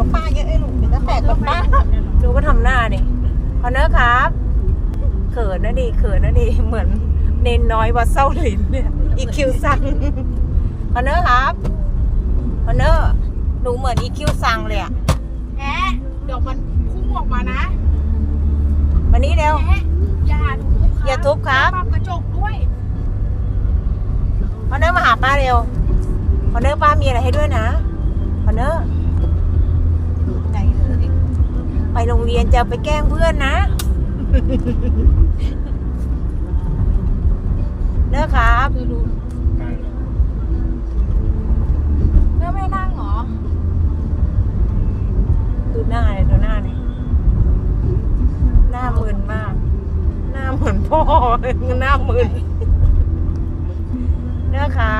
กับป้าเยอะไอ้ลูกเป็นตาแฝดกับป้าดูก็ทำหน้าดิคอนเนอร์ครับ เขินนะดิเขินนะดิเหมือนเนนน้อยวัดเส้าหลินเนี่ย อีคิวซังคอนเนอร์ครับคอนเนอร์หนูเหมือนอีคิวซังเลยอะแอะเดี๋ยวมันพุ่งออกมานะมานี่เร็ว แอะอย่าทุบอย่าทุบครับปรับกระจกด้วยคอนเนอร์มาหาป้าเร็วคอนเนอร์ป้ามีอะไรให้ด้วยนะคอนเนอร์ ใจเลย ไป โรงเรียนจะไปแกล้งเพื่อนนะเนอร์ครับเธอรู้แล้วไม่นั่งเหรอ ดูหน้าเลยดูหน้าเลยหน้ามึนมาก หน้าเหมือนพ่อหน้ามึนเนอร์ครับ